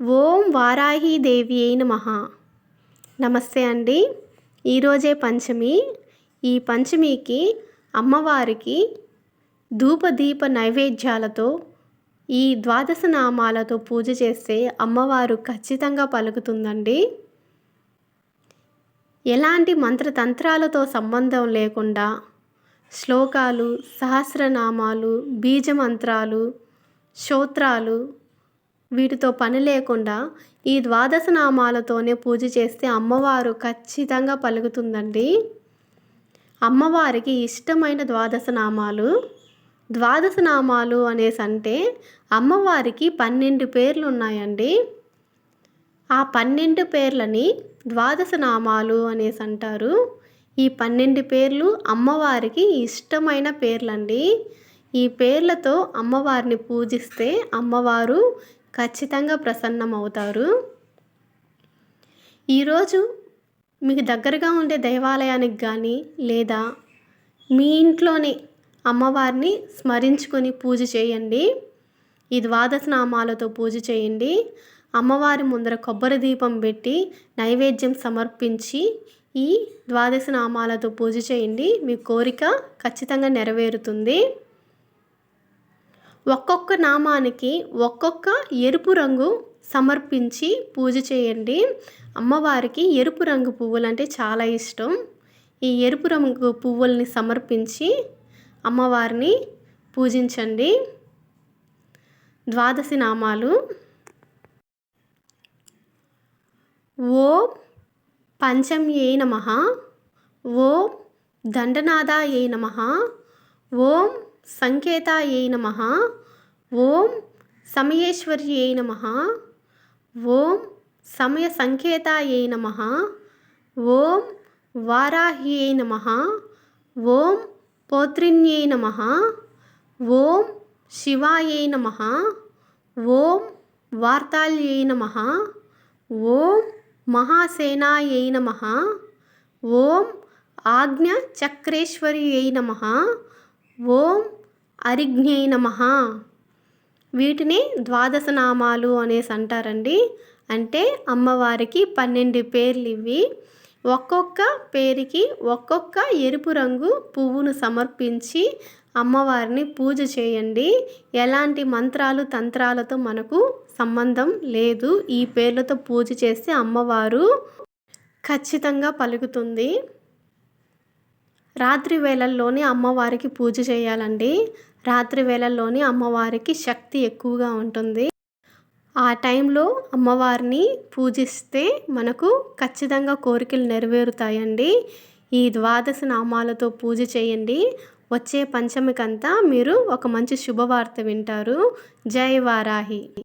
ఓం వారాహీదేవి అయిన మహా నమస్తే అండి. ఈరోజే పంచమి. ఈ పంచమికి అమ్మవారికి ధూపదీప నైవేద్యాలతో ఈ ద్వాదశ నామాలతో పూజ చేస్తే అమ్మవారు ఖచ్చితంగా పలుకుతుందండి. ఎలాంటి మంత్రతంత్రాలతో సంబంధం లేకుండా శ్లోకాలు సహస్రనామాలు బీజమంత్రాలు స్తోత్రాలు వీటితో పని లేకుండా ఈ ద్వాదశ నామాలతోనే పూజ చేస్తే అమ్మవారు ఖచ్చితంగా పలుకుతుందండి. అమ్మవారికి ఇష్టమైన ద్వాదశ నామాలు ద్వాదశ నామాలు అనేసి అంటే అమ్మవారికి పన్నెండు పేర్లు ఉన్నాయండి. ఆ పన్నెండు పేర్లని ద్వాదశ నామాలు అనేసి అంటారు. ఈ పన్నెండు పేర్లు అమ్మవారికి ఇష్టమైన పేర్లండి. ఈ పేర్లతో అమ్మవారిని పూజిస్తే అమ్మవారు ఖచ్చితంగా ప్రసన్నం అవుతారు ఈరోజు మీకు దగ్గరగా ఉండే దేవాలయానికి కానీ లేదా మీ ఇంట్లోనే అమ్మవారిని స్మరించుకొని పూజ చేయండి. ఈ ద్వాదశ నామాలతో పూజ చేయండి. అమ్మవారి ముందర కొబ్బరి దీపం పెట్టి నైవేద్యం సమర్పించి ఈ ద్వాదశ నామాలతో పూజ చేయండి. మీ కోరిక ఖచ్చితంగా నెరవేరుతుంది. ఒక్కొక్క నామానికి ఒక్కొక్క ఎరుపు రంగు సమర్పించి పూజ చేయండి. అమ్మవారికి ఎరుపు రంగు పువ్వులు అంటే చాలా ఇష్టం. ఈ ఎరుపు రంగు పువ్వుల్ని సమర్పించి అమ్మవారిని పూజించండి. ద్వాదశి నామాలు. ఓం పంచమ్యే నమ. ఓం దండనాదాయే నమ. ఓం సంకేతాయే నమ. ఓం సమయేశ్వర్యై నమ. ఓం సమయ సంకేతాయే నమ. ఓం వారాహ్యై నమ. ఓం పౌత్రిణ్యై నమ. ఓం శివాయై నమ. ఓం వార్తాల్యై నమ. ఓం మహాసేనాయై నమ. ఓం ఆజ్ఞ చక్రేశ్వర్యై నమ. ఓం అరిజ్ఞై నమ. వీటిని ద్వాదశ నామాలు అనేసి అంటారండి. అంటే అమ్మవారికి పన్నెండు పేర్లు ఇవి. ఒక్కొక్క పేరుకి ఒక్కొక్క ఎరుపు రంగు పువ్వును సమర్పించి అమ్మవారిని పూజ చేయండి. ఎలాంటి మంత్రాలు తంత్రాలతో మనకు సంబంధం లేదు. ఈ పేర్లతో పూజ చేస్తే అమ్మవారు ఖచ్చితంగా పలుకుతుంది. రాత్రి వేళల్లోనే అమ్మవారికి పూజ చేయాలండి. రాత్రి వేళల్లోనే అమ్మవారికి శక్తి ఎక్కువగా ఉంటుంది. ఆ టైంలో అమ్మవారిని పూజిస్తే మనకు ఖచ్చితంగా కోరికలు నెరవేరుతాయండి. ఈ ద్వాదశ నామాలతో పూజ చేయండి. వచ్చే పంచమికంతా మీరు ఒక మంచి శుభవార్త వింటారు. జై వారాహి.